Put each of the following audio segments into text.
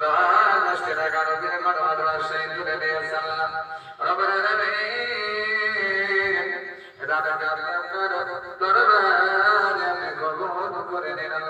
প্রাণ আসতে থাকা রবির মাদ্রাসায় তুলে দিয়েছে আল্লাহ রবের রবি রাত দরবার করে নিলাম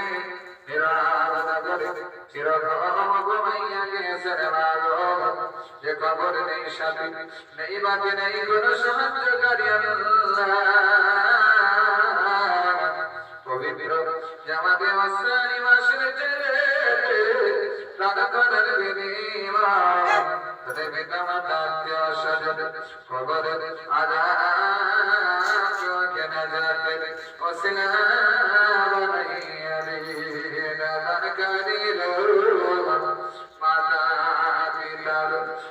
পর নেই সাথে নেই বাদে নেই কোনো সাহায্যকারী পবিত্র জামাতে মাসানি মাসের ছেড়ে রাধাকানের বিনিময় পিতা মাতা আত্মীয় খবরের আধার কেনা যাতে অসিনা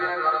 Gracias.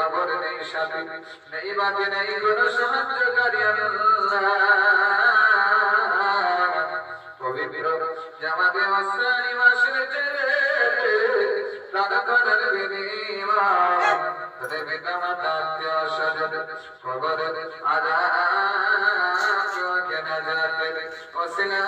বাবর নেই সাথী নেই বাকি নেই কোনো সাহায্যকারী পবিত্র জামাতে মাসানি মাসের ছেলে রাধাকরের বিনিমা পিতা মাতা আত্মীয় স্বজন খবর আদা কেনা যাতে অসিনা।